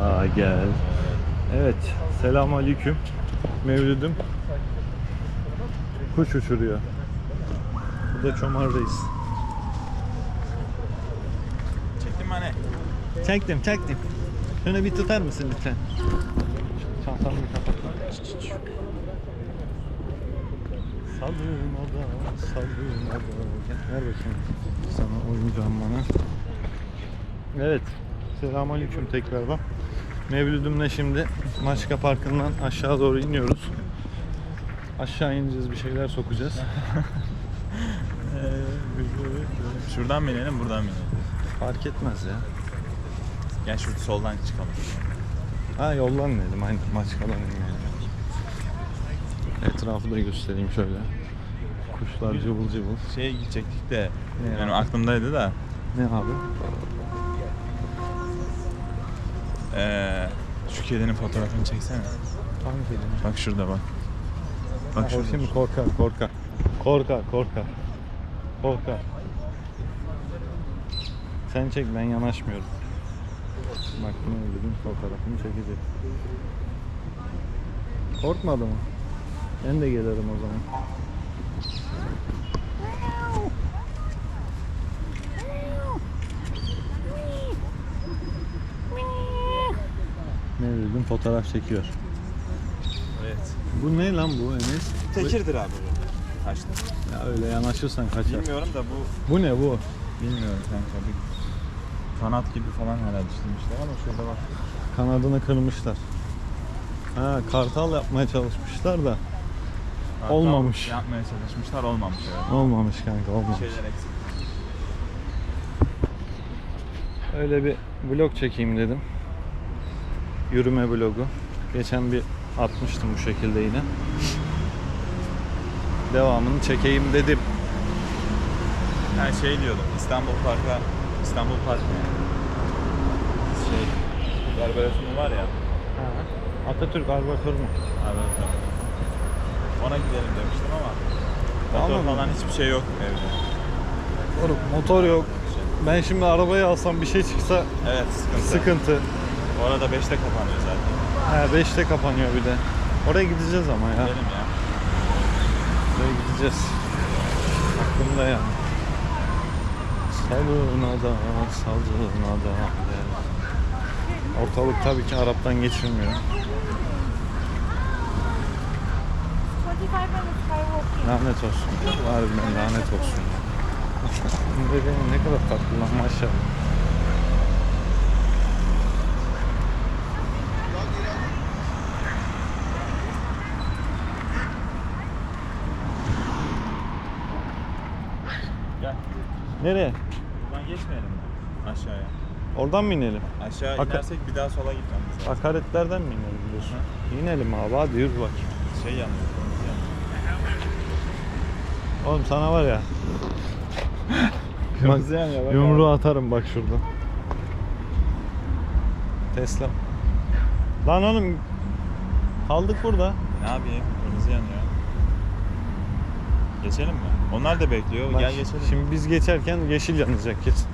Aa gel. Evet. Selam aleyküm. Mevlüdüm. Kuş uçuruyor. Bu da Çomar Reis. Çektin mi hani? Çektim çektim. Şunu bir tutar mısın lütfen? Çantamı bir kapat. Salın oda, salın oda. Gel, Ver bakayım sana oyuncağım bana. Evet. Selamünaleyküm tekrardan. Mevlüdümle şimdi Maçka Parkı'ndan aşağı doğru iniyoruz. Aşağı ineceğiz bir şeyler sokacağız. Şuradan mı inelim buradan mı inelim? Fark etmez ya. Gel şurada soldan çıkalım. Ha yoldan inelim aynen Maçka'dan inelim. Etrafı da göstereyim şöyle. Kuşlar cıvıl cıvıl. Şeye gidecektik de Ne abi? aklımdaydı da Ne abi? Eee şu kedinin fotoğrafını çeksene. Hangi kelime? Bak şurada bak. Bak Bak şurada. şimdi korkar korkar. Korkar korkar. Korkar. Sen çek ben yanaşmıyorum. Bak ne dedim fotoğrafını çekecek. Korkmadı mı? Ben de gelirim o zaman. Ne dedim fotoğraf çekiyor. Evet. Bu ne lan bu Enes? Tekirdir abi bu. Taşlı. Ya öyle yanaşırsan kaçar. Bilmiyorum da bu Bu ne bu? bilmiyorum kanka. Bir kanat gibi falan herhalde çizmişler ama şurada bak. Kanadını kırmışlar. Ha kartal yapmaya çalışmışlar da Kartal Olmamış. Yapmaya çalışmışlar olmamış evet. olmamış kanka olmamış. Şeyler eksik. Öyle bir vlog çekeyim dedim. Yürüme vlogu. Geçen bir atmıştım bu şekilde yine. Devamını çekeyim dedim. Ben şey diyordum İstanbul Park'a İstanbul Park? Şey Barbaros'un var ya. Atatürk Arbatör mu? Abi Ona gidelim demiştim ama motor Anladım. falan hiçbir şey yok evde. Oğlum motor yok. Ben şimdi arabayı alsam bir şey çıksa Evet sıkıntı. sıkıntı. Bu arada 5'te kapanıyor zaten. Ha 5'te kapanıyor bir de. Oraya gideceğiz ama ya. Gidelim ya. Oraya gideceğiz. Aklımda ya. Salına da, salına da. Ortalık tabii ki Arap'tan geçilmiyor. 25 minutes by walking. Lanet olsun. Harbiden lanet olsun. Ne kadar tatlı lan maşallah. Gel. Nereye? Buradan geçmeyelim mi? Aşağıya. Oradan mı inelim? Aşağı Haka- inersek bir daha sola gitmemiz lazım. Hakaretlerden mi inelim diyorsun? İnelim abi hadi yürü bak. Şey yanıyor. Oğlum sana var ya. Kırmızı yanıyor, bak Yumruğu atarım bak şurada. Tesla. Lan oğlum kaldık burada. Ne yapayım? Kırmızı yanıyor. Geçelim mi? Onlar da bekliyor. Bak, Gel geçelim. Şimdi biz geçerken yeşil yanacak kesin.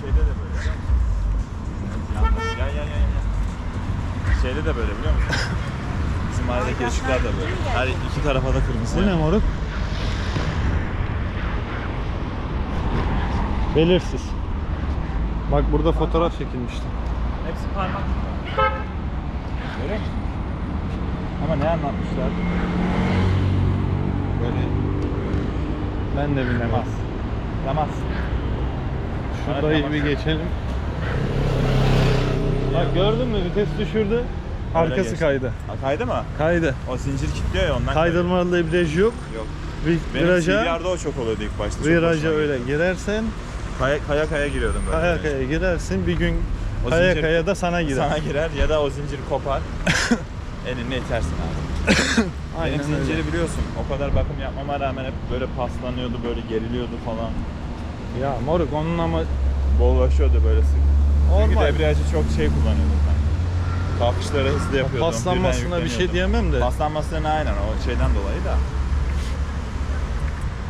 Şeyde de böyle. Yandı. Gel gel gel. gel. Şeyde de böyle biliyor musun? Bizim mahalledeki ışıklar da böyle. Her iki tarafa da kırmızı. Bu ne moruk? Belirsiz. Bak burada fotoğraf çekilmişti. Hepsi parmak. Görüyor musun? Ama ne anlatmışlar? Böyle Ben de bilemem. temas. Temas. Şurayı bir geçelim. Bak gördün mü vites düşürdü. Arkası geçti. kaydı. Ha, kaydı mı? Kaydı. O zincir kilitliyor ya ondan Kaydırmalı debriyaj yok. kaydı. Yok. Vi- Benim Viraja, CBR'da o çok oluyordu ilk başta. çok viraja hoşuma öyle gitti. girersen Kaya kaya, kaya giriyordum böyle. kaya kaya girersin. Bir gün O kaya zincir- kaya da sana girer. Sana girer ya da o zincir kopar. Elini itersin abi. Aynen Benim zinciri öyle. biliyorsun. O kadar bakım yapmama rağmen hep böyle paslanıyordu, böyle geriliyordu falan. Ya moruk onun ama Bollaşıyordu böyle sık. Çünkü Normal. debriyajı çok şey kullanıyordum ben. Kalkışları hızlı yapıyordum. paslanmasına bir şey diyemem de. Paslanmasına aynen o şeyden dolayı da.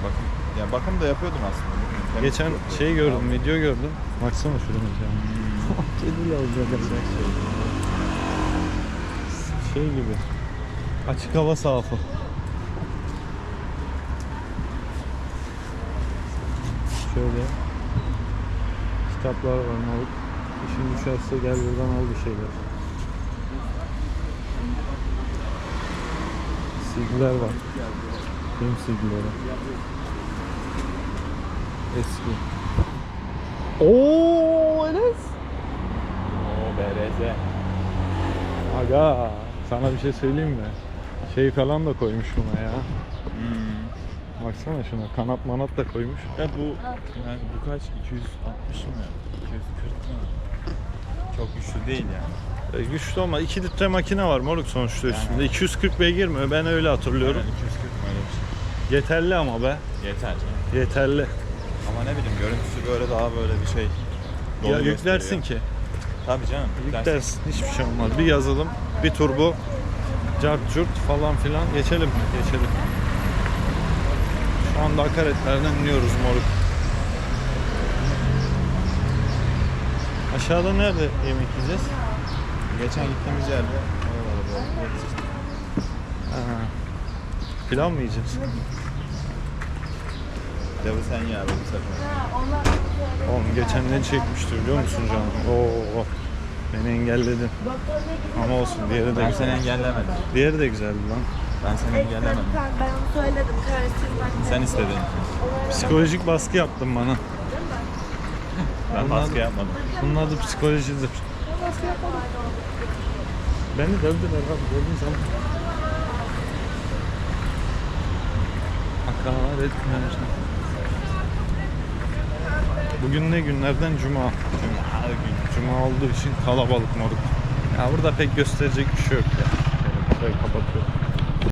Bakım, ya bakım da yapıyordum aslında. Temiz Geçen yapıyordum. şey gördüm, video gördüm. Baksana şuraya ya. Kediyle olacak Şey gibi. Açık hava sahafı. Şöyle kitaplar var moruk. İşin düşerse gel buradan al bir şeyler. CD'ler var. Film CD'leri. Eski. Oo Enes. Oo BRZ. Aga sana bir şey söyleyeyim mi? Şey falan da koymuş buna ya. Hmm. Baksana şuna kanat manat da koymuş. Ya bu yani bu kaç? 260 mı? 240 mı? Çok güçlü değil yani. E, güçlü ama 2 litre makine var moruk sonuçta üstünde. 240 beygir mi? Ben öyle hatırlıyorum. Yani 240 mı öyle bir şey. Yeterli ama be. Yeter. Yeterli. Ama ne bileyim görüntüsü böyle daha böyle bir şey. dolu Ya yüklersin ki. Tabii canım. Yüklersin. Hiçbir şey olmaz. Bir yazılım, bir turbo, cart curt falan filan. Geçelim. Geçelim. Şu anda akaretlerden iniyoruz moruk. Aşağıda nerede yemek yiyeceğiz? Geçen gittiğimiz yerde oralarda böyle yeriz işte. Ha. Pilav mı yiyeceğiz? Pilavı sen ye abi bu sefer. Oğlum geçen ne çekmişti biliyor musun canım? Oo. Beni engelledin. Ama olsun diğeri de Ben güzel. seni engellemedim. Diğeri de güzeldi lan. Ben seni engellemedim. Ben onu söyledim. Karıştırmak. Sen istedin. Psikolojik baskı yaptın bana. Ben baskı adı- yapmadım. Bunun adı psikolojidir. Beni dövdüler abi gördün sen. Hakaretler. Bugün ne günlerden cuma. Gün. Cuma olduğu için kalabalık moruk. Ya burada pek gösterecek bir şey yok ya. Şöyle burayı kapatıyorum.